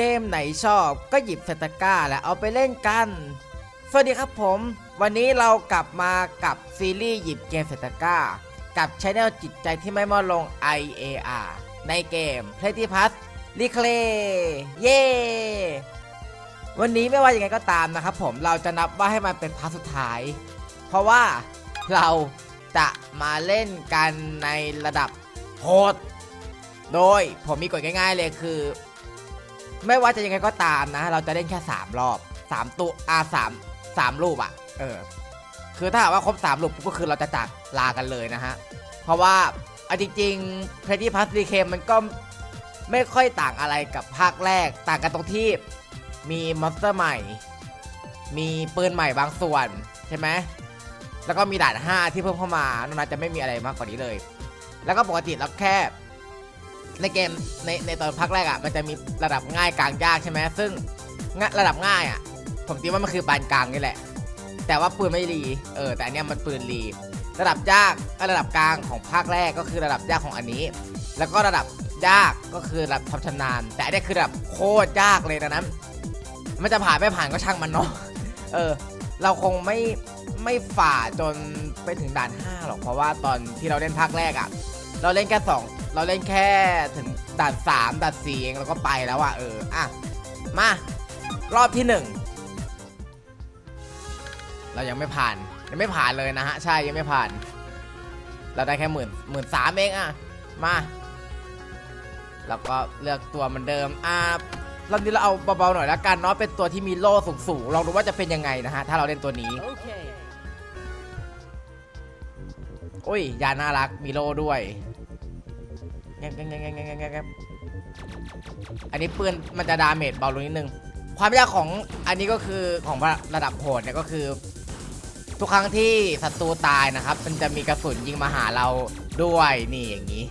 กมไหนชอบก็หยิบสตกร้าแล้วเอาไปเล่นกัน สวัสดีครับผม วันนี้เรากลับมากับซีรีส์หยิบเกมสตกร้ากับช anel จิตใจที่ไม่มอลง IAR ในเกม p l a y t y Pass r e c l a y เย้วันนี้ไม่ว่ายังไงก็ตามนะครับผมเราจะนับว่าให้มันเป็นพาร์ทสุดท้าย เพราะว่าเราจะมาเล่นกันในระดับโหดโดยผมมีกฎง่ายๆเลยคือ ไม่ว่าจะยังไงก็ตามนะ เราจะเล่นแค่ 3 รอบ 3ตัวอ่าสามสามรูปอะ่ะ เออ คือถ้าหากว่าครบ3รูปก็คือเราจะจากลากันเลยนะฮะ เพราะว่าเอาจริงๆ p r e t t y Pass d k มันก็ไม่ค่อยต่างอะไรกับภาคแรก ต่างกันตรงที่มีมอนสเตอร์ใหม่ มีปืนใหม่บางส่วนใช่ไหม แล้วก็มีด่าน 5 ที่เพิ่มเข้ามา นอกนั้นจะไม่มีอะไรมากกว่านี้เลย แล้วก็ปกติเราแค่ ในเกมในในตอนภาคแรกอะ่ะมันจะมีระดับง่ายกลางยากใช่ไหมซึ่งงระดับง่ายอะ่ะ ผมคิดว่ามันคือปานกลางนี่แหละ แต่ว่าปืนไม่รีเออแต่อันเนี้ยมันปืนรีระดับยากระดับกลางของภาคแรกก็คือระดับยากของอันนี้ แล้วก็ระดับยากก็คือระดับความชำนาญ แต่อันนี้คือระดับโคตรยากเลยนะนั้นมันจะผ่านไม่ผ่านก็ช่างมันเนาะเออ เราคงไม่ไม่ฝ่าจนไปถึงด่าน5หรอกเพราะว่าตอนที่เราเล่นภาคแรกอะ่ะ เราเล่นแค่2 เราเล่นแค่ถึงด่าน3ด่าน4เองเราก็ไปแล้วอะ่ะเอออะมารอบที่1เรายังไม่ผ่านยังไม่ผ่านเลยนะฮะใช่ยังไม่ผ่าน เราได้แค่หมื่นหมื่นสามเองอะมาแล้วก็เลือกตัวเหมือนเดิมอ่ารอบนี้เราเอาเบาๆหน่อยละกันเนาะเป็นตัวที่มีโล่สูงๆลองดูว่าจะเป็นยังไงนะฮะถ้าเราเล่นตัวนี้ Okay. อุ้ยยาน่ารักมีโล่ด้วย แงบแงบแงบแงบแงบแงบอันนี้ปืนมันจะดาเมจเบาลงนิดนึง ความยากของอันนี้ก็คือของระดับโหดเนี่ยก็คือ ทุกครั้งที่ศัตรูตายนะครับ มันจะมีกระสุนยิงมาหาเราด้วยนี่อย่างนี้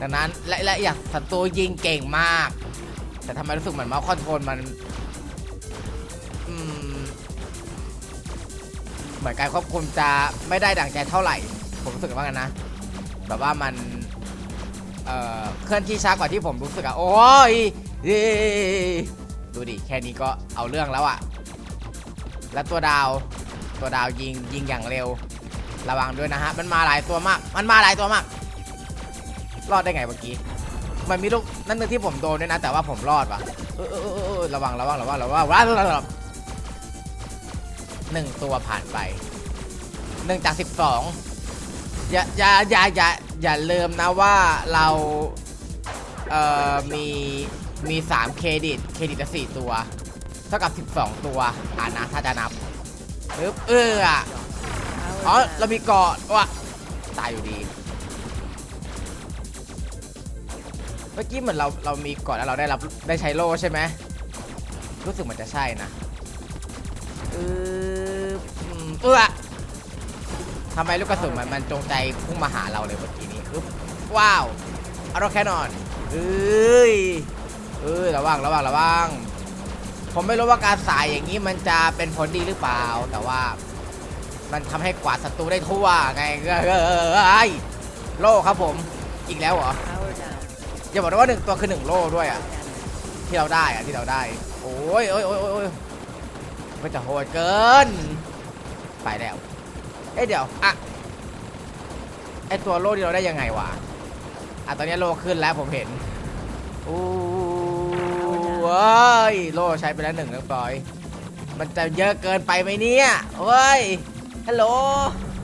ดังนั้นและและอย่างศัตรูยิงเก่งมาก แต่ทำไมรู้สึกเหมือนมาคอนโทรลมันอืมเหมือนการควบคุมจะไม่ได้ดั่งใจเท่าไหร่ ผมรู้สึกว่ากันนะ แบบว่ามัน เอ่อเคลื่อนที่ช้ากว่าที่ผมรู้สึกอะโอ้ยเย้ดูดิแค่นี้ก็เอาเรื่องแล้วอะแล้วตัวดาวตัวดาวยิงยิงอย่างเร็ว ระวังด้วยนะฮะมันมาหลายตัวมาก มันมาหลายตัวมาก รอดได้ไงเมื่อกี้มันมีลูกนั่นนึงที่ผมโดนด้วยนะ แต่ว่าผมรอดว่ะระวังระวังระวังระวังระวังระวังระวังหนึ่งตัวผ่านไปหนึ่งจากสิบสองอย่าอย่าอย่าอย่า อย่าลืมนะว่าเรา เอ่อ มี มีสามเครดิต เครดิตละสี่ตัว เท่ากับ 12 ตัวอ่านะถ้าจะนับปึ๊บเอออะอ๋อ เรามีเกาะว่ะตายอยู่ดี เมื่อกี้เหมือนเรา เรามีเกาะแล้วเราได้รับ ได้ใช้โล่ใช่ไหม รู้สึกเหมือนจะใช่นะเอออืมเออทำไมลูกกระสุนมันมันจงใจพุ่งมาหาเราเลยเมื่อกี้ อึ๊บว้าวเอาเราแค่นอนเอ้ยเออระวังระวังระวังผมไม่รู้ว่าการสายอย่างนี้มันจะเป็นผลดีหรือเปล่า แต่ว่า มันทำให้กวาดศัตรูได้ทั่วไงเอ้ยโล่ครับผมอีกแล้วเหรออย่าบอกนะว่าหนึ่งตัวคือหนึ่งโล่ด้วยอะที่เราได้อะที่เราได้ โอ้ยโอ้ยโอ้ยโอ้ยโอ้ยมันจะโหดเกิน ไปแล้วเอ้ยเดี๋ยวอะ ไอตัวโล่ที่เราได้ยังไงวะอะตอนนี้โล่ขึ้นแล้วผมเห็นอู้เว้ยโล่ใช้ไปแล้วหนึ่งเรียบร้อย มันจะเยอะเกินไปไหมเนี่ยเฮ้ยฮัลโหล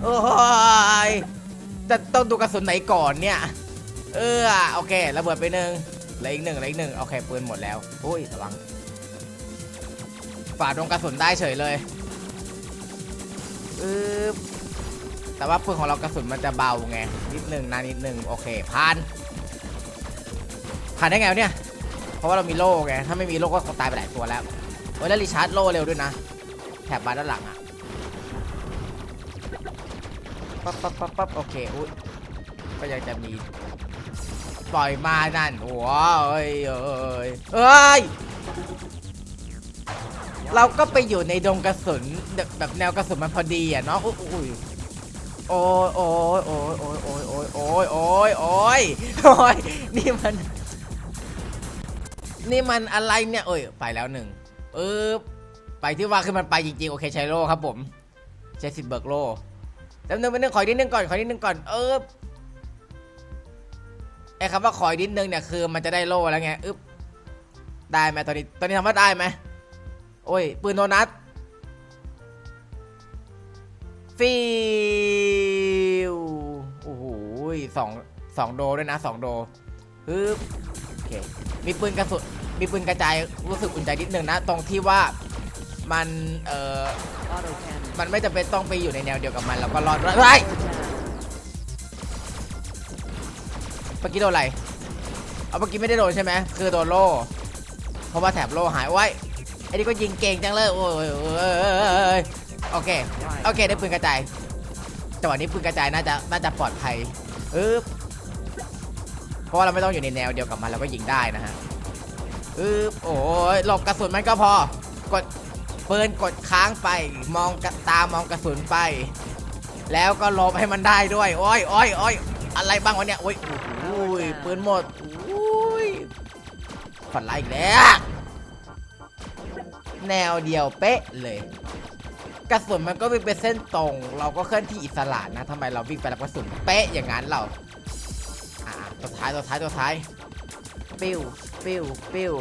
โอ้ยจะต้องดูกระสุนไหนก่อนเนี่ย เออโอเคระเบิดไปหนึ่งเหลืออีกหนึ่งเหลืออีกหนึ่งโอเคปืนหมดแล้วอุ้ยระวังฝ่าดวงกระสุนได้เฉยเลยอือ แต่ว่าปืนของเรากระสุนมันจะเบาไง นิดหนึ่งนะนิดหนึ่งโอเคผ่านผ่านได้ไงวะเนี่ย เพราะว่าเรามีโล่ไง ถ้าไม่มีโล่ก็คงตายไปหลายตัวแล้วโอ้ยแล้วรีชาร์จโล่เร็วด้วยนะ แถบบานด้านหลังอะปั๊บปั๊บปั๊บปั๊บโอเคอุ้ยก็ยังจะมีปล่อยมานั่นโอ้ยเอ้ยเอ้ยเราก็ไปอยู่ในดงกระสุนแบบแบบแนวกระสุนมันพอดีอะเนาะอุ้ย โอ้ยโอ้ยโอ้ยโอ้ยโอ้ยโอ้ยโอ้ยโอ้ยโอ้ยโอ้ยนี่มัน นี่มันอะไรเนี่ยเอ้ยไปแล้วหนึ่งเออไปที่ว่าคือมันไปจริงๆโอเคใช้โลครับผมใช้สิบเบิร์กโลแล้วนึงไปนึงขออีกนิดนึงก่อนขออีกนิดนึงก่อนเออไอ้คำว่าขออีกนิดนึงเนี่ยคือมันจะได้โลแล้วไงอึ๊บได้ไหมตอนนี้ตอนนี้ทำว่าได้ไหมโอ้ยปืนโดนัท ฟิวโอ้โหสองสองโดด้วยนะสองโดฮึบโอเคมีปืนกระสุนมีปืนกระจายรู้สึกอุ่นใจนิดนึงนะ ตรงที่ว่ามันเอ่อมันไม่จำเป็นต้องไปอยู่ในแนวเดียวกับมัน แล้วก็รอดเฮ้เมื่อกี้โดนอะไรเอาเมื่อกี้ไม่ได้โดนใช่ไหมคือโดนโล่เพราะว่าแถบโล่หายไว้ไอ้นี่ก็ยิงเก่งจังเลยโอ้ย โอเค โอเค ได้ปืนกระจายจังหวะนี้ปืนกระจายน่าจะน่าจะปลอดภัยอึ๊บเพราะว่าเราไม่ต้องอยู่ในแนวเดียวกับมันเราก็ยิงได้นะฮะอึ๊บโอ้ยหลบกระสุนมันก็พอกดปืนกดค้างไป มองตามองกระสุนไป แล้วก็หลบให้มันได้ด้วยโอ้ยโอ้ยโอ้ยอะไรบ้างวะเนี่ยโอ้ยโอ้ยปืนหมดโอ้ยฝันร้ายอีกแล้วแนวเดียวเป๊ะเลย ระสุนมันก็วิ่งเป็นเส้นตรง เราก็เคลื่อนที่อิสระนะทำไมเราวิ่งไปแล้วกระสุนเป๊ะอย่างนั้นเราอ่าตัวท้ายตัวท้ายตัวท้ายปิ้วปิ้วปิ้ว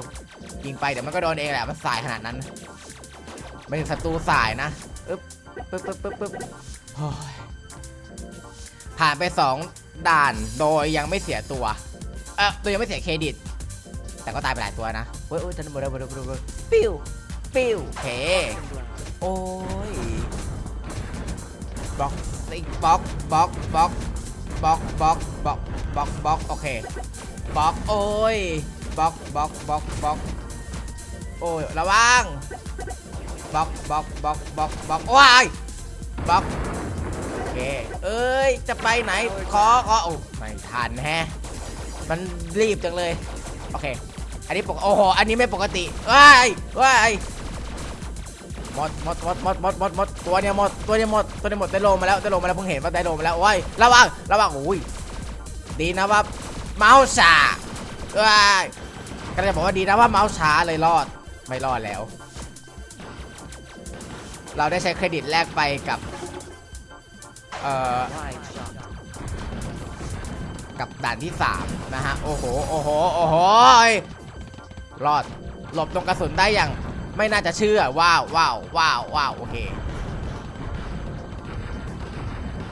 ยิงไปเดี๋ยวมันก็โดนเองแหละมันสายขนาดนั้นไม่ถึงศัตรูสายนะอึ๊บปึ๊บปึ๊บปึ๊บปึ๊บโอ้ยผ่านไปสองด่านโดยยังไม่เสียตัวเออโดยยังไม่เสียเครดิต แต่ก็ตายไปหลายตัวนะเว้ยเว้ยจะหมดแล้วหมดแล้วหมดแล้วหมดแล้วปิ้วปิ้วโอเค โอ้ยบล็อกสิบล็อกบล็อกบล็อกบล็อกบล็อกบล็อกบล็อกบล็อกโอเคบล็อกโอ้ยบล็อกบล็อกบล็อกบล็อกโอ้ยระวังบล็อกบล็อกบล็อกบล็อกบล็อกว้ายบล็อกโอเคเอ้ยจะไปไหนขอขอโอ้ไม่ทันแฮะมันรีบจังเลยโอเค อันนี้ปกโอ้โหอันนี้ไม่ปกติว้ายว้าย มดหมดหมดหมดหมดหมดหมดตัวเนี้ยหมดตัวเนี้ยหมดตัวเนี้ยหมดได้ลงมาแล้วได้ลงมาแล้วเพิ่งเห็นว่าได้ลงมาแล้วโอ้ยระวังระวังโอ้ยดีนะว่าเมาส์ช้าว้ายก็จะบอกว่าดีนะว่าเมาส์ช้าเลยรอดไม่รอดแล้ว เราได้ใช้เครดิตแลกไปกับเอ่อกับด่านที่3นะฮะโอ้โหโอ้โหโอ้โหรอดหลบตรงกระสุนได้อย่าง ไม่น่าจะเชื่อว้าวว้าวว้าวว้าวโอเค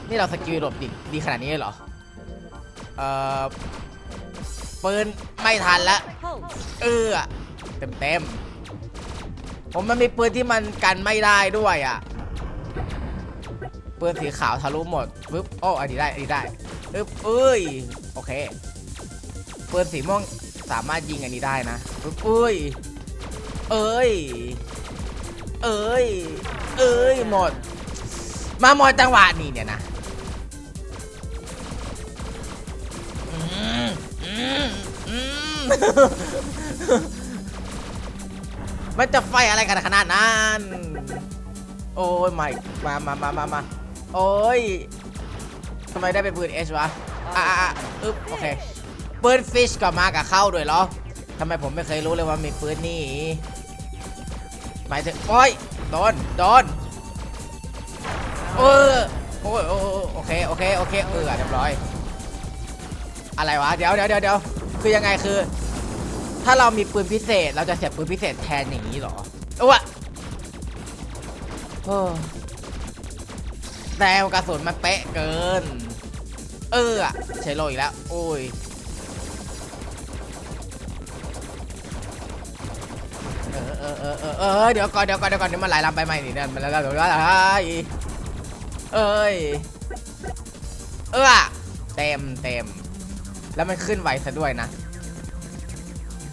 นี่เราสกิลหลบดีดีขนาดนี้เหรอ เอ่อปืนไม่ทันล้ว Pulse. เออเต็มเต็มผมมันมีปืนที่มันกันไม่ได้ด้วยอะปืนสีขาวทะลุหมดปึ๊บโอ้อันนี้ได้อันนี้ได้ปึ๊บเอ้ยโอเคปืนสีม่วงสามารถยิงอันนี้ได้นะปึ๊บเอ้ย เอ้ย เอ้ย เอ้ย หมด มาหมดจังหวะนี้เนี่ยนะมันจะไฟอะไรกันขนาดนั้น โอ้ยไม่มามามามามาโอ้ยทำไมได้เป็นปืนเอชวะ อะอะอะอึ๊บ โอเค ปืนฟิชก็มากับเข้าด้วยเหรอทำไมผมไม่เคยรู้เลยว่ามีปืนนี่ หมายถึงโอ้ยโดนโดนเออโอ้ยโอเคโอเคโอเคเออเรียบร้อย อะไรวะเดี๋ยวเดี๋ยวเดี๋ยวเดี๋ยวคือยังไงคือ ถ้าเรามีปืนพิเศษ เราจะเสียบปืนพิเศษแทนอย่างนี้หรอเออวะโอ้แต่กระสุนมันเป๊ะเกิน เอออะใช้โลอีกแล้ว โอ้ย อเออเออเออเดี๋ยวก่อนเดี๋ยวก่อนเดี๋ยวก่อนเดี๋ยวมันไหลลำไปใหม่นี่เนี่ยมันแล้วเดี๋ยวว่าอะไรเอ้ยเออเต็มเต็มแล้วมันขึ้นไวซะด้วยนะ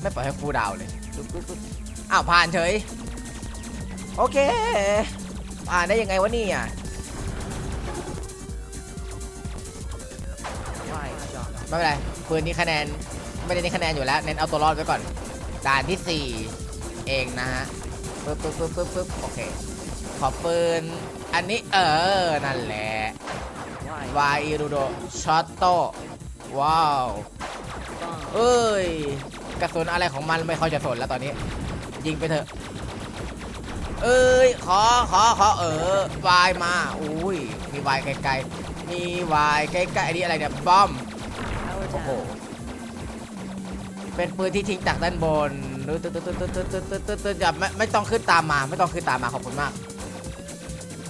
ไม่ปล่อยให้ฟูดาวเลยอ้าวผ่านเฉยโอเคผ่านได้ยังไงวะนี่ย Wide shot. ไม่เป็นไรปืนนี้คะแนนไม่ได้เน้นคะแนนอยู่แล้ว เน้นเอาตัวรอดไว้ก่อน ด่านที่4 เองนะฮะปึ๊บปึ๊บปึ๊บปึ๊บปึ๊บโอเคขอปืน อันนี้เออ นั่นแหละวายรูโดช็อตโตว้าวเอ้ย กระสุนอะไรของมันไม่ค่อยจะสนแล้วตอนนี้ ยิงไปเถอะ เอ้ย ขอขอขอเออวายมา อุ้ย มีวายไกลๆ มีวายใกล้ๆอันนี้อะไรเนี่ยบอมโอ้โหเป็นปืนที่ทิ้งจากด้านบน ตึ๊ดตึ๊ดตึ๊ดตึ๊ดตึ๊ดตึ๊ดตึ๊ดตึ๊ดตึ๊ดอย่าไม่ไม่ต้องขึ้นตามมาไม่ต้องขึ้นตามมาขอบคุณมาก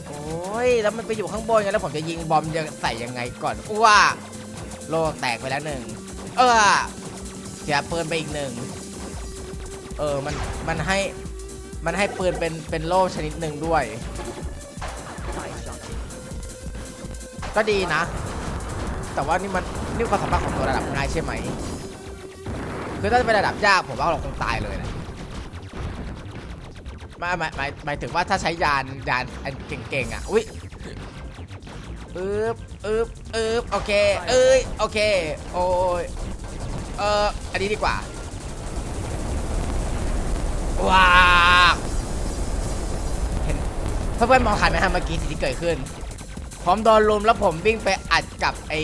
โอ้ยแล้วมันไปอยู่ข้างบนไงแล้วผมจะยิงบอมจะใส่ยังไงก่อนอ้วโลกแตกไปแล้วหนึ่งเออเสียปืนไปอีกหนึ่งเออมันมันให้มันให้ปืนเป็นเป็นโล่ชนิดหนึ่งด้วย ก็ดีนะ แต่ว่านี่มันนี่ความสามารถของตัวระดับง่ายใช่ไหม คือถ้าเป็นระดับยากผมว่าเราคงตายเลยนะหมายหมายหมายหมายถึงว่าถ้าใช้ยานยานอันเก่งๆอะอุ้ยอึ๊บอึ๊บอึ๊บโอเคเอ้ยโอเคโอ้ยเอออันนี้ดีกว่าว้าวเห็นเพื่อนๆมองทันไหมฮะเมื่อกี้สิ่งที่เกิดขึ้นผมโดนลุมแล้วผมวิ่งไปอัดกับไอ้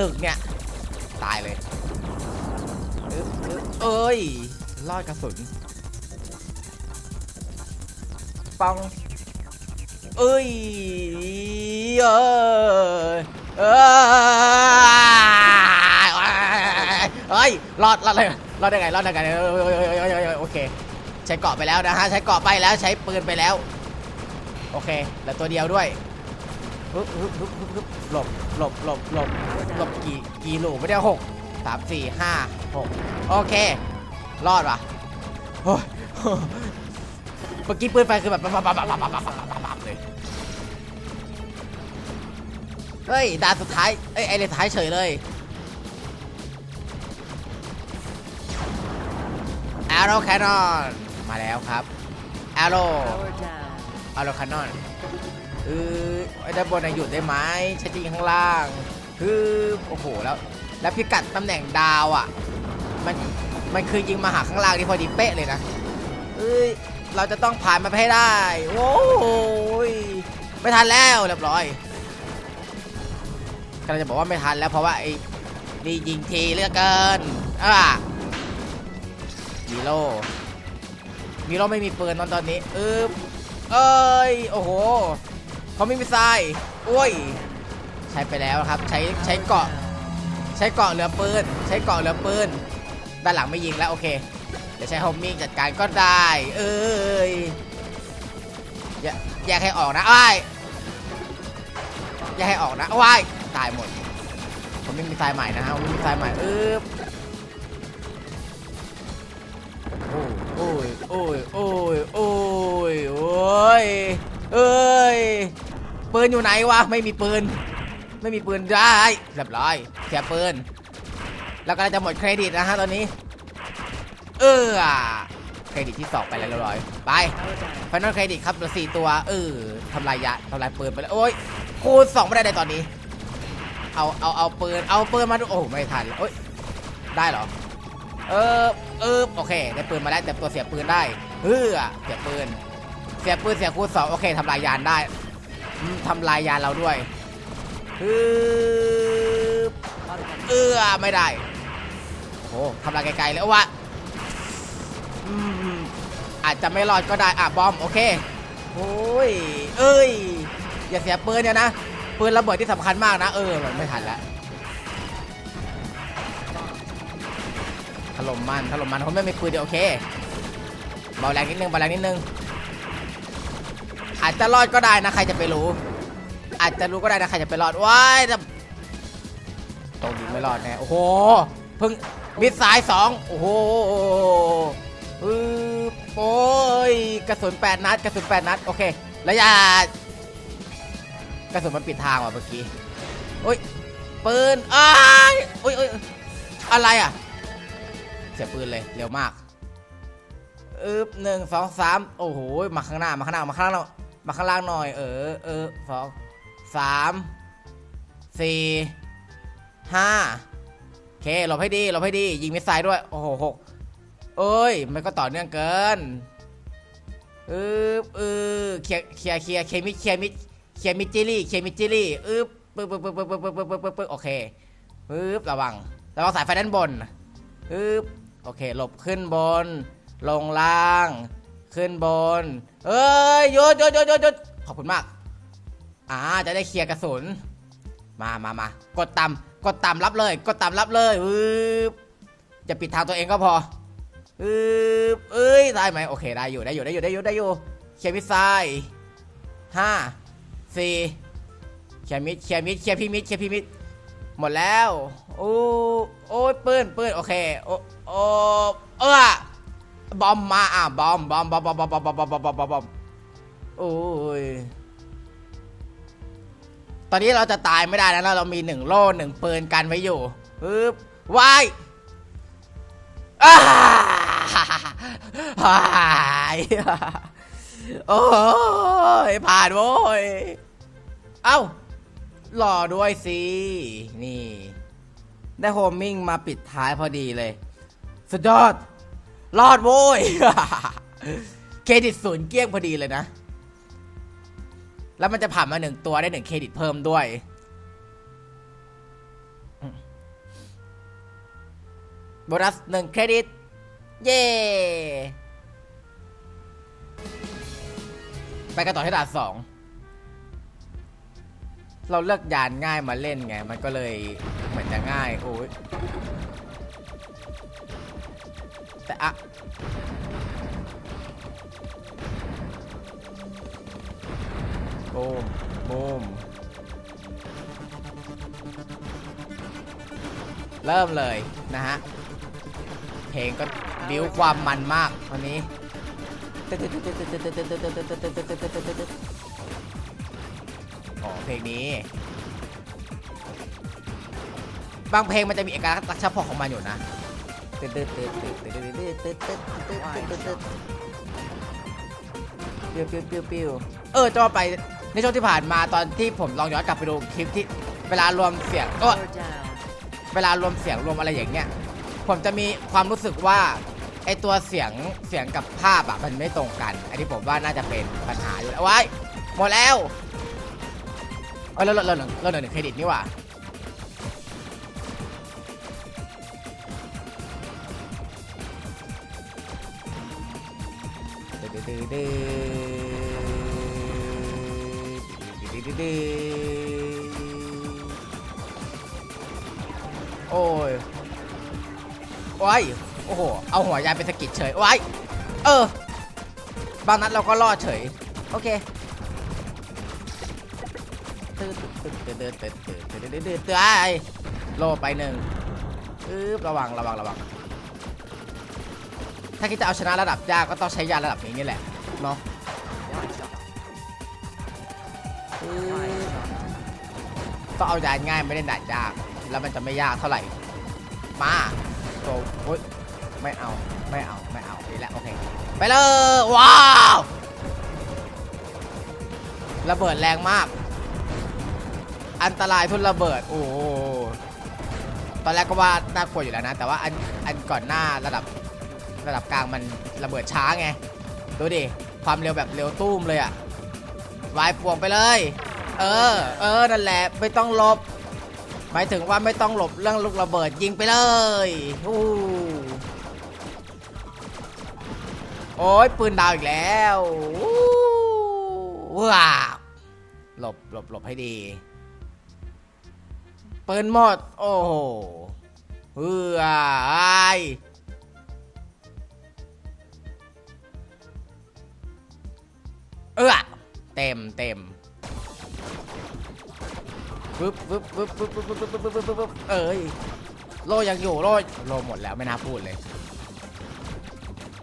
ตึกเนี่ยตายเลย เอ้ยรอดกระสุนปังเอ้ยเอ้ยเอ้ยเอ้ยรอดรอดเลยรอดได้ไงรอดได้ไงเอ้ยเอ้ยเอ้ยเอ้ยเอ้ยเอ้ยโอเค ใช้เกาะไปแล้วนะฮะใช้เกาะไปแล้วใช้ปืนไปแล้ว โอเคแล้วตัวเดียวด้วยฮึบฮึบฮึบฮึบฮึบหลบหลบหลบหลบหลบกี่กี่ลูกไม่ได้หก สามสี่ห้าหกโอเค รอดว่ะเมื่อกี้ปืนไฟคือแบบปั๊บบบเลยเฮ้ยดาสุดท้ายเอ้ยไอเลสท้ายเฉยเลยแอโร่แคนนอนมาแล้วครับแอโร่แอโร่แคนนอนเออได้านบนยังหยุดได้ไหมชัดจริงข้างล่างคือโอ้โหแล้ว แล้วพิกัดตำแหน่งดาวอะ มันมันคือยิงมาหาข้างล่างนี่พอดีเป๊ะเลยนะเอ้ยเราจะต้องผ่านมันให้ได้โอ้ยไม่ทันแล้วเรียบร้อยกำลังจะบอกว่าไม่ทันแล้วเพราะว่าไอ้นี่ยิงทีเลือกเกินอะมีโลมีโลไม่มีปืนตอนตอนนี้เออเอ้ยโอ้โหเขาไม่มีทรายโอ้ย ใช้ไปแล้วครับ ใช้ใช้เกาะ ใช้เกาะเหลือปืน ใช้เกาะเหลือปืน ด้านหลังไม่ยิงแล้วโอเค เดี๋ยวใช้โฮมมิ่งจัดการก็ได้ เอ้ยอย่าแยกให้ออกนะอ้ายแยกให้ออกนะว้ายตายหมด ผมไม่มีทรายใหม่นะฮะผมไม่มีทรายใหม่เออโอ้ยโอ้ยโอ้ยโอ้ยโอ้ยเอ้ยปืนอยู่ไหนวะ ไม่มีปืน ไม่มีปืนได้เรียบร้อยเสียปืน แล้วก็จะหมดเครดิตนะฮะตอนนี้ เออเครดิตที่สองไปแล้วเรียบร้อยไปฟ i น a l เครดิตครับสี่ตัว เออทำลายยะทำลายปืนไปแล้วโอ้ยคูณสองไม่ได้ในตอนนี้ เอาเอาเอาปืนเอาปืนมาดูโอ้ไม่ทันโอ้ยได้เหรอเออเออโอเคได้ปืนมาแล้วแต่ตัวเสียปืนได้เฮ้อเสียปืน เสียปืนเสียคูณสองโอเคทำลายยานได้ทำลายยานเราด้วย ฮึบ Auto cannon. เอื้อไม่ได้ โอ้โหทำลายไกลๆเลยเอาวะอืมอาจจะไม่รอดก็ได้ อะ บอม โอเค โอ้ย เอ้ย อย่าเสียปืนเนี่ยนะ ปืนระเบิดที่สำคัญมากนะ เออ มันไม่ทันแล้วถล่มมันถล่มมันเขาไม่มีปืนเดียวโอเค เบาแรงนิดนึงเบาแรงนิดนึง อาจจะรอดก็ได้นะ ใครจะไปรู้ อาจจะรู้ก็ได้นะใครจะไปรอดว้ายแต่ตรงนี้ไม่รอดแน่โอ้โหเพิ่งมิดซ้ายสองโอ้โหอือโอ้ยกระสุนแปดนัดกระสุนแปดนัดโอเคระยะกระสุนมันปิดทางว่ะเมื่อกี้โอ้ยปืนอ้ายโอ้ยโอ้ยอะไรอะเสียปืนเลยเร็วมากอึบหนึ่งสองสามโอ้โหมาข้างหน้ามาข้างหน้ามาข้างล่างหน่อยมาข้างล่างหน่อยเออเออสอง สามสี่ห้าโอเคหลบให้ดีหลบให้ดี ยิงมิสไซล์ด้วย โอ้โหหกเอ้ย มันก็ต่อเนื่องเกินอึบเออเคลียร์เคลียร์เคลียร์เคมิเคลียร์มิเคลียร์มิจิลี่เคลียร์มิจิลี่อึบปึ๊บปึ๊บปึ๊บปึ๊บปึ๊บปึ๊บปึ๊บปึ๊บปึ๊บโอเคปึ๊บระวังระวังสายไฟด้านบนอึ๊บโอเค หลบขึ้นบน ลงล่าง ขึ้นบน เอ้ยหยุดหยุดหยุดหยุดหยุดขอบคุณมาก อ่าจะได้เคลียร์กระสุน มามามา กดต่ำกดต่ำรับเลย กดต่ำรับเลยอืบจะปิดทางตัวเองก็พออืบเอ้ยได้ไหมโอเคได้อยู่ได้อยู่ได้อยู่ได้อยู่ได้อยู่เคลียร์มิดไซห้าสี่เคลียร์มิดเคลียร์มิดเคลียร์พี่มิดเคลียร์พี่มิดหมดแล้วโอ้โอ้ยปืนปืนโอเคโอ้โอ้เออบอมมาอะบอมบอมบอมบอมบอมบอมบอมบอมบอมบอมบอมโอ้ย ตอนนี้เราจะตายไม่ได้แล้วนะเรามีหนึ่งโล่หนึ่งปืนกันไว้อยู่ปึ๊บวายอ้ายโอ้ยผ่านโว้ย เอ้าหล่อด้วยสิ นี่ ได้โฮมมิ่งมาปิดท้ายพอดีเลย สุดยอด รอดโว้ย เครดิตศูนย์เกี้ยงพอดีเลยนะ แล้วมันจะผ่านมาหนึ่งตัวได้หนึ่งเครดิตเพิ่มด้วย โบนัสหนึ่งเครดิต เย้ไปกันต่อที่ด่านสอง เราเลือกยานง่ายมาเล่นไง มันก็เลยเหมือนจะง่าย โอ้ยแต่อะ บูมบมเริ่มเลยนะฮะ เพลงก็บิ้วความมันมากวันนี้ อ๋อเพลงนี้ บางเพลงมันจะมีเอกลักษณ์เฉพาะของมันอยู่นะเปิ้วปิ้วปิ้วปิ้วเออจะไป ในช่วงที่ผ่านมาตอนที่ผมลองย้อนกลับไปดูคลิปที่เวลารวมเสียงก็ เวลารวมเสียงรวมอะไรอย่างเงี้ย ผมจะมีความรู้สึกว่าไอตัวเสียงเสียงกับภาพอะมันไม่ตรงกัน อันนี้ผมว่าน่าจะเป็นปัญหาอยู่แล้วไว้ายหมดแล้วเออเราเราเราเราหนึ่งเครดิตนี่หว่า ดโอ้ยโอ้ยโอ้โห เอาหัวยายเป็นสะกิดเฉยโอ้ยเออ บางนัดเราก็รอดเฉย โอเคตื่นตื่นตื่นตื่นตื่นตื่นตื่นตื่นตื่นตื่นตื่นไอ้โลไปหนึ่งอึ๊บระวังระวังระวัง ถ้าคิดจะเอาชนะระดับยากก็ต้องใช้ยาระดับนี้นี่แหละ เนาะ ต้องเอายานง่ายไม่ได้ด่านยาก แล้วมันจะไม่ยากเท่าไหร่ มาโอ้ยไม่เอาไม่เอาไม่เอานี่แหละโอเคไปเลยว้าวระเบิดแรงมาก อันตรายทุนระเบิด โอ้ตอนแรกก็ว่าน่ากลัวอยู่แล้วนะ แต่ว่าอันอันก่อนหน้าระดับระดับกลางมันระเบิดช้าไง ดูดิ ความเร็วแบบเร็วตุ้มเลยอะ วายป่วงไปเลย เออ เออ นั่นแหละ ไม่ต้องหลบ หมายถึงว่าไม่ต้องหลบเรื่องลูกระเบิดยิงไปเลยอู้โอ้ยปืนดาวอีกแล้วว้าวหลบหลบหลบให้ดี ปืนหมด โอ้โหเฮ้ยเออ เต็มเต็มปึ๊บปึ๊บปึ๊บปึ๊บปึ๊บปึ๊บปึ๊บปึ๊บปึ๊บปึ๊บเอ้ยโลยังอยู่โลโลหมดแล้วไม่น่าพูดเลย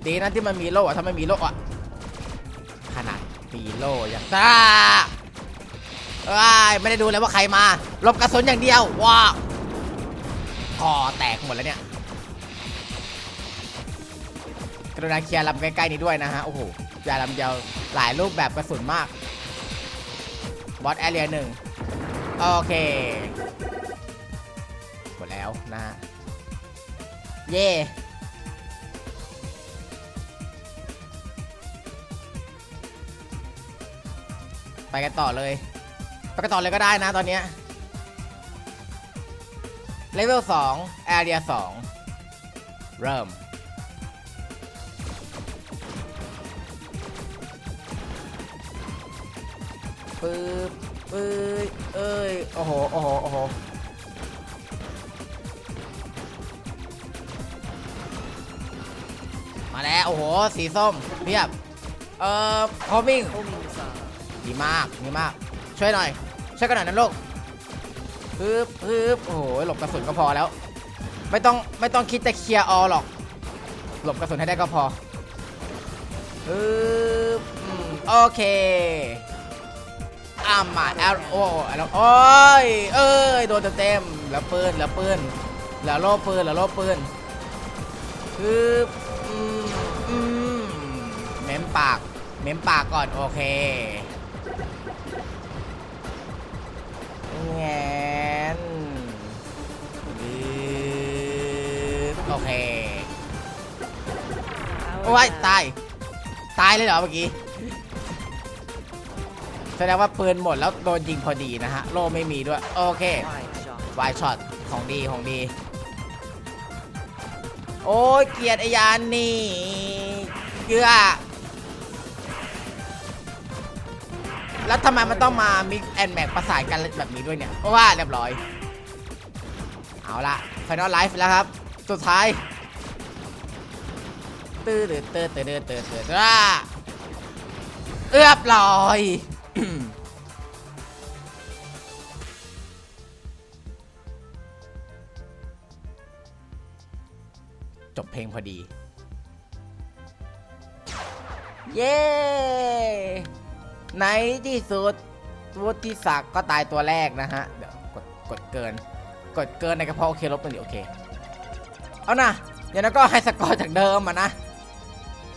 ดีนะที่มันมีโล่อะถ้าไม่มีโล่อะขนาดมีโล่ยังซ่าเอ้ยไม่ได้ดูเลยว่าใครมาลบกระสุนอย่างเดียวว้าคอแตกหมดแล้วเนี่ยกรุณาเคลียร์ลำใกล้ๆนี้ด้วยนะฮะโอ้โห ยาลำเจียวหลายรูปแบบกระสุนมากบอสแอเรียหนึ่งโอเคหมดแล้วนะฮะเย่ไปกันต่อเลย ไปกันต่อเลยก็ได้นะตอนเนี้ยเลเวล2 Area 2 เริ่ม ปึ๊บเอ้ยเอ้ยโอ้โหโอ้โหโอ้โหมาแล้ว โอ้โห สีส้มเรียบ เอ่อพอมิ่ง ดีมาก ดีมาก ช่วยหน่อย ช่วยกันหน่อยนะลูกปึ๊บปึ๊บโอ้โห หลบกระสุนก็พอแล้ว ไม่ต้อง ไม่ต้องคิดจะเคลียร์ออหรอก หลบกระสุนให้ได้ก็พอปึ๊บโอเค อามาแอลโอแล้วโอ้ยเอ้ยโดนเต็มๆแล้วปืนแล้วปืนแล้วโล่ปืนแล้วโล่ปืนปึ๊บอืมอืมเม้มปากเม้มปากก่อนโอเคแงนโอเคโอ้ยตาย ตายเลยเหรอเมื่อกี้ แสดงว่าปืนหมดแล้วโดนยิงพอดีนะฮะ โล่ไม่มีด้วย โอเควายช็อตของดีของดี โอ้ยเกียรติยานนี่เกลือแล้วทำไมมันต้องมามิกแอนแม็กประสานกันแบบนี้ด้วยเนี่ยเพราะว่าเรียบร้อย เอาละฟิแนลไลฟ์แล้วครับ สุดท้าย ตื้อตื้อตื้อตื้อตื้อตื้อเรียบร้อย จบเพลงพอดี เย้ ในที่สุดวุฒิศักดิ์ก็ตายตัวแรกนะฮะ เดี๋ยวกดกดเกิน กดเกินในกระเพาะโอเคลบไปดิโอเค เอานะเดี๋ยวนั้นก็ให้สกอร์จากเดิมอะนะ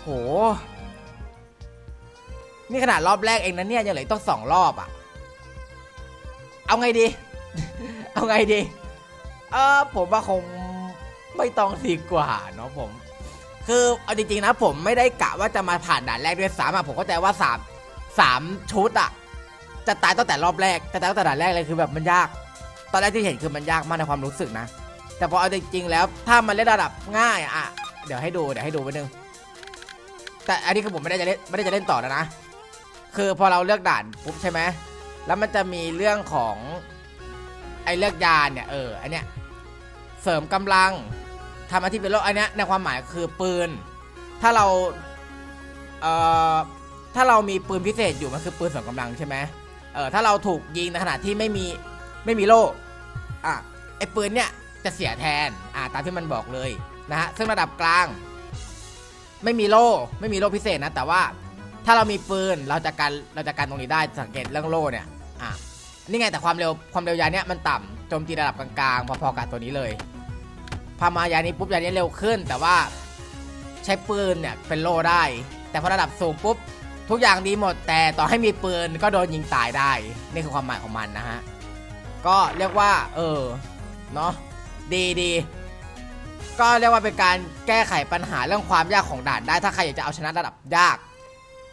โห นี่ขนาดรอบแรกเองนะเนี่ยยังเหลือต้องสองรอบอะ เอาไงดี เอาไงดี เออผมว่าคงไม่ต้องดีกว่าเนาะผม คือเอาจริงๆนะ ผมไม่ได้กะว่าจะมาผ่านด่านแรกด้วยซ้ำอะผมเข้าใจว่าสามสามชุดอะจะตายตั้งแต่รอบแรกจะตายตั้งแต่ด่านแรกเลยคือแบบมันยาก ตอนแรกที่เห็นคือมันยากมากในความรู้สึกนะ แต่พอเอาจริงๆแล้วถ้ามันเล่นระดับง่ายอะเดี๋ยวให้ดูเดี๋ยวให้ดูไปนึงแต่อันนี้คือผมไม่ได้จะเล่นไม่ได้จะเล่นต่อแล้วนะ คือพอเราเลือกด่านปุ๊บใช่ไหมแล้วมันจะมีเรื่องของไอ้เลือกยานเนี่ยเอออันเนี้ยเสริมกำลังทำอาชีพเป็นโลกอันเนี้ยในความหมายคือปืน ถ้าเราเอ่อถ้าเรามีปืนพิเศษอยู่มันคือปืนเสริมกำลังใช่ไหมเออถ้าเราถูกยิงในขณะที่ไม่มีไม่มีโล่อะไอ้ปืนเนี่ยจะเสียแทนอะตามที่มันบอกเลยนะฮะซึ่งระดับกลาง ไม่มีโล่ไม่มีโล่พิเศษนะแต่ว่า ถ้าเรามีปืนเราจะกันเราจะกันตรงนี้ได้สังเกตเรื่องโล่เนี่ยอะนี่ไงแต่ความเร็วความเร็วยานเนี้ยมันต่ำโจมตีระดับกลางๆ พอๆกับตัวนี้เลยพอมายานี้ปุ๊บยานี้เร็วขึ้น แต่ว่าใช้ปืนเนี่ยเป็นโล่ได้ แต่พอระดับสูงปุ๊บทุกอย่างดีหมดแต่ต่อให้มีปืนก็โดนยิงตายได้ นี่คือความหมายของมันนะฮะ ก็เรียกว่า เออเนาะดีดีก็เรียกว่าเป็นการแก้ไขปัญหาเรื่องความยากของด่านได้ถ้าใครอยากจะเอาชนะระดับยาก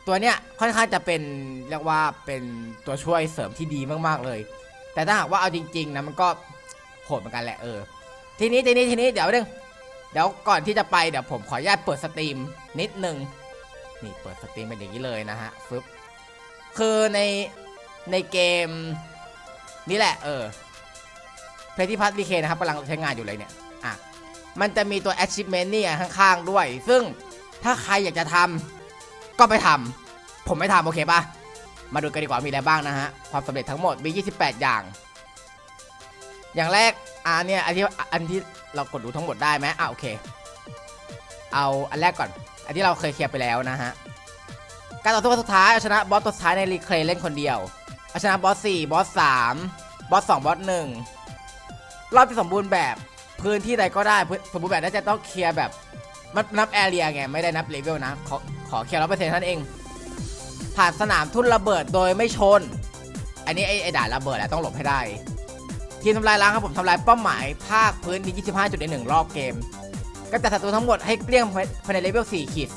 ตัวเนี้ยค่อนข้างจะเป็นเรียกว่าเป็นตัวช่วยเสริมที่ดีมากๆเลย แต่ถ้าหากว่าเอาจริงๆนะมันก็โหดเหมือนกันแหละเออ ทีนี้ทีนี้ทีนี้เดี๋ยวนึงเดี๋ยวก่อนที่จะไปเดี๋ยวผมขออนุญาตเปิดสตรีมนิดนึงนี่เปิดสตรีมเป็นอย่างนี้เลยนะฮะฟึบคือในในเกมนี่แหละเออเพลที่พัทวีเคนะครับกำลังใช้งานอยู่เลยเนี่ยอะมันจะมีตัว achievement นี่ข้างๆด้วย ซึ่งถ้าใครอยากจะทำ ก็ไปทำผมไม่ทำโอเคปะมาดูกันดีกว่ามีอะไรบ้างนะฮะ ความสำเร็จทั้งหมดมี 28 อย่าง อย่างแรกอ่าเนี่ยอันที่อันที่เรากดดูทั้งหมดได้ไหมอะโอเค เอาอันแรกก่อน อันที่เราเคยเคลียร์ไปแล้วนะฮะ การต่อสู้ครั้งสุดท้ายเอาชนะบอสตัวสุดท้ายในรีเคลเล่นคนเดียวเอาชนะบอส4บอส3บอส2บอส1รอบที่สมบูรณ์แบบพื้นที่ใดก็ได้สมบูรณ์แบบน่าจะต้องเคลียร์แบบมันนับแอเรียไงไม่ได้นับเลเวลนะ อขอเคลียร์ร้อยเปอร์เซ็นต์ท่านเอง ผ่านสนามทุ่นระเบิดโดยไม่ชน อันนี้ไอ้ไอ้ด่านระเบิดแหละต้องหลบให้ได้ ทีมทำลายล้างครับผมทำลายเป้าหมายภาคพื้นที่25จุดในหนึ่งรอบเกมก็จัดศัตรูทั้งหมดให้เกลี้ยงภายในเลเวล4ขีด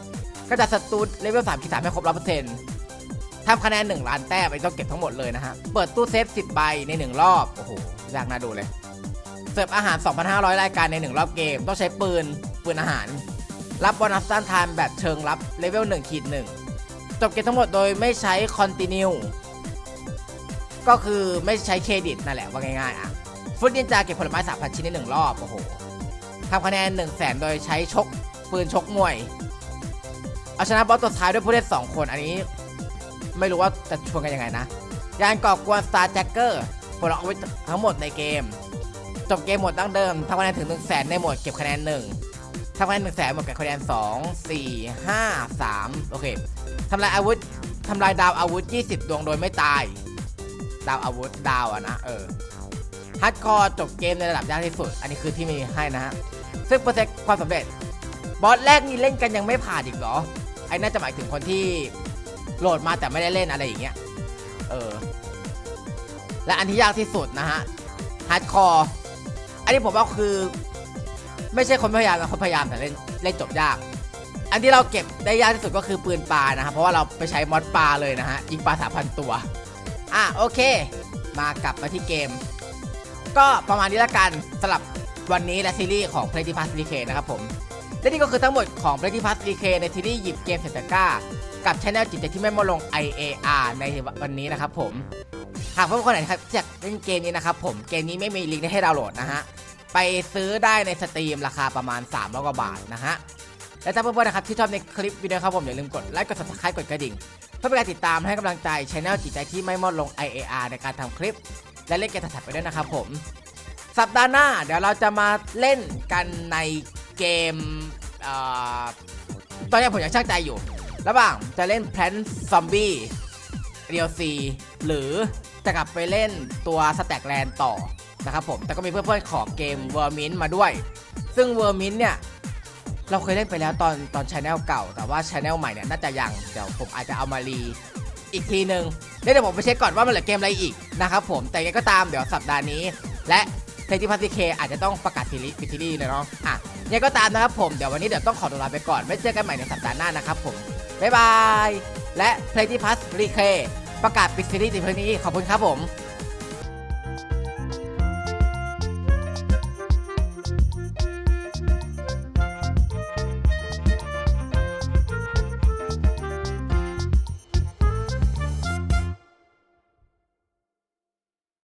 3ก็จัดศัตรูเลเวล3ขีด3ให้ครบ100%ทำคะแนน1ล้านแต้มไปต้องเก็บทั้งหมดเลยนะฮะ เปิดตู้เซฟ 10 ใบใน 1 รอบ โอ้โหยากน่าดูเลย เสิร์ฟอาหาร 2,500 รายการใน 1 รอบเกม ต้องใช้ปืน ปืนอาหาร รับโบนัสต้านทานแบบเชิงรับเลเวล1ขีด1จบเกมทั้งหมดโดยไม่ใช้คอนติเนียก็คือไม่ใช้เครดิตนั่นแหละว่าง่ายๆอะฟุตนินจาเก็บผลไม้3,000ชิ้นในหนึ่งรอบโอ้โหทำคะแนน1 0 0 0 0แสนโดยใช้ชกปืนชกมวย เอาชนะบอสตัวท้ายด้วยผู้เล่น2 คนอันนี้ ไม่รู้ว่าจะชวนกันยังไงนะ ยานก่อกวน Star Jacker ปลดล็อกเอาไว้ทั้งหมดในเกม จบเกมหมดดั้งเดิมทำคะแนนถึง1 0 0 0 0แสนในหมดเก็บคะแนน1 ทำคะแนน1 0 0 0 0แสนหมดก็บคะแนน2 4 5 3โอเคทำลายอาวุธทำลายดาวอาวุธ 20 ดวงโดยไม่ตาย ดาวอาวุธดาวอะนะเออฮาร์ดคอร์จบเกมในระดับยากที่สุด อันนี้คือที่มีให้นะฮะซึ่งเปอร์เซ็นต์ความสำเร็จ บอสแรกนี่เล่นกันยังไม่ผ่านอีกเหรอไอ้น่าจะหมายถึงคนที่โหลดมาแต่ไม่ได้เล่นอะไรอย่างเงี้ยเออและอันที่ยากที่สุดนะฮะฮาร์ดคอร์อันนี้ผมว่าคือ ไม่ใช่คนพยายามนะคนพยายามแต่เล่นเล่นจบยาก อันที่เราเก็บได้ยากที่สุดก็คือปืนปลานะครับเพราะว่าเราไปใช้มอดปลาเลยนะฮะยิงปลาสามพันตัว อะโอเค มากลับมาที่เกม ก็ประมาณนี้ละกันสำหรับวันนี้และซีรีส์ของ Play Pass 3K นะครับผมและนี่ก็คือทั้งหมดของ Play Pass 3K ในซีรีส์หยิบเกมเซตก้ากับช anel จิตใจที่ไม่มาลง IAR ในวันนี้นะครับผมหากเพื่อนๆคนไหนครับอยากเล่นเกมนี้นะครับผมเกมนี้ไม่มีลิงก์ให้ดาวน์โหลดนะฮะ ไปซื้อได้ในสตรีมราคาประมาณ300กว่าบาทนะฮะและถ้าเพื่อนๆนะครับที่ชอบในคลิปวิดีโอครับผมอย่าลืมกดไลค์กด subscribe กดกระดิ่ง เพื่อเป็นการติดตามให้กำลังใจช anel จิตใจที่ไม่มอดลง IAR ในการทำคลิป และเล่นเกมถัดไปด้วยนะครับผม สัปดาห์หน้าเดี๋ยวเราจะมาเล่นกันในเกมเตอนนี้ผมยังช่างใจอยู่ ระหว่างจะเล่น Plant Zombie DLC หรือจะกลับไปเล่นตัว Stack Land ต่อ นะครับผมแต่ก็มีเพื่อนๆขอเกม w o r m i n มาด้วย ซึ่ง w o r m i n เนี่ยเราเคยเล่นไปแล้วตอนตอนช anel เก่า แต่ว่าช anel ใหม่เนี่ยน่าจะยังเดี๋ยวผมอาจจะเอามารีอีกทีหนึ่งเดี๋ยวผมไปเช็คก่อนว่ามันเหลือเกมอะไรอีกนะครับผมแต่ยังไงก็ตามเดี๋ยวสัปดาห์นี้ และเทติพัสซีเคอาจจะต้องประกาศซีรีส์ปิดซีรีส์เลยเนาะอะยังไงก็ตามนะครับผมเดี๋ยววันนี้เดี๋ยวต้องขอตัวลาไปก่อนไว้เจอกันใหม่ในสัปดาห์หน้านะครับผมบ๊ายบายและ Play ที่พัสรีเคประกาศปิดซีรีส์ในเพลงนี้ขอบคุณครับผม